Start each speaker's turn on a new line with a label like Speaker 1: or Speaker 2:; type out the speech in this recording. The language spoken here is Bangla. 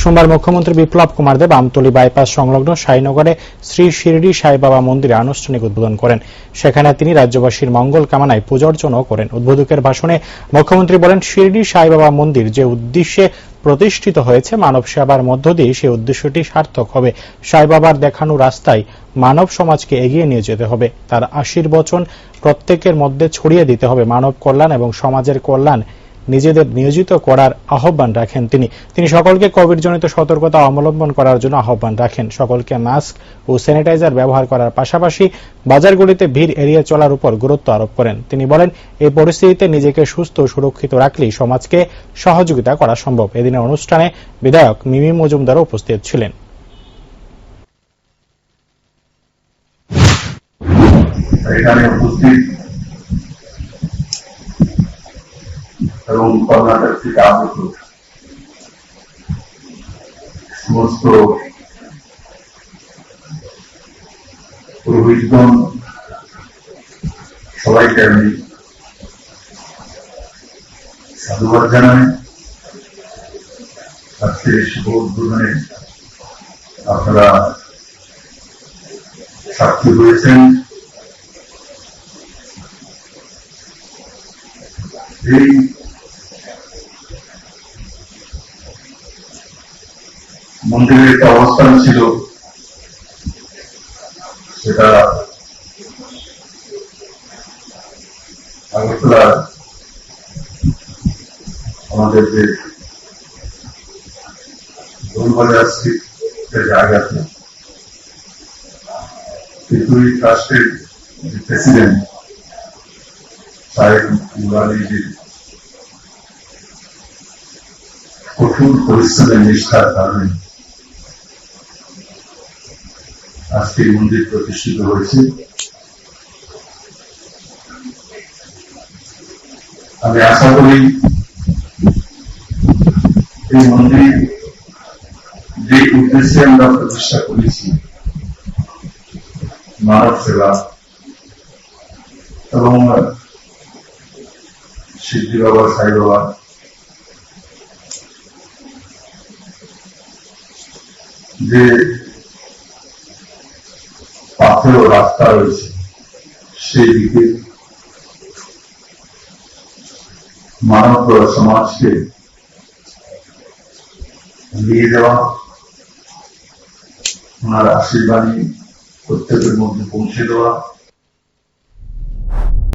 Speaker 1: সোমবার মুখ্যমন্ত্রী বিপ্লব কুমার দেব আমতলী বাইপাস সংলগ্ন সাইনগরে শ্রী শিরডি সাই বাবা মন্দিরে আনুষ্ঠানিক উদ্বোধন করেন। সেখানে তিনি রাজ্যবাসীর মঙ্গল কামনায় পূজার্চনাও করেন। উদ্বোধকের ভাষণে মুখ্যমন্ত্রী বলেন, শিরডি সাই বাবা মন্দির যে উদ্দেশ্যে প্রতিষ্ঠিত হয়েছে, মানব সেবার মধ্য দিয়ে সেই উদ্দেশ্যটি সার্থক হবে। সাইবাবার দেখানো রাস্তায় মানব সমাজকে এগিয়ে নিয়ে যেতে হবে। তার আশীর্বচন প্রত্যেকের মধ্যে ছড়িয়ে দিতে হবে। মানব কল্যাণ এবং সমাজের কল্যাণ নিজেদের নিয়োজিত করার আহ্বান রাখেন তিনি। তিনি সকলকে কোভিড জনিত সতর্কতা অবলম্বন করার জন্য আহ্বান রাখেন। সকলকে মাস্ক ও স্যানিটাইজার ব্যবহার করার পাশাপাশি বাজারগুলিতে ভিড় এড়িয়ে চলার উপর গুরুত্ব আরোপ করেন। তিনি বলেন, এই পরিস্থিতিতে নিজেকে সুস্থ ও সুরক্ষিত রাখলেই সমাজকে সহযোগিতা করা সম্ভব। এদিনের অনুষ্ঠানে বিধায়ক মিমি মজুমদারও উপস্থিত ছিলেন।
Speaker 2: এখানে উপস্থিত এবং কর্ণাটক থেকে আগত সমস্ত পুরোহিতগণ, সবাইকে আমি সাধুবাদ জানাই। আজকের শুভ উদ্বোধনে আপনারা সাক্ষী হয়েছেন। এই মন্দিরের একটা অবস্থান ছিল। সেটা আগরতলা আমাদের যে কঠোর পরিশ্রমের নিষ্ঠার কারণে আজকে মন্দির প্রতিষ্ঠিত হয়েছে। আমি আশা করি এই মন্দির যে উদ্দেশ্যে আমরা প্রতিষ্ঠা করেছি, মানব সেবা এবং সিদ্ধি বাবা, সাই বাবা, যে পাথেও রাস্তা রয়েছে। সেই দিকে মানব সমাজকে নিয়ে যাওয়া, ওনার আশীর্বাদী প্রত্যেকের মধ্যে পৌঁছে দেওয়া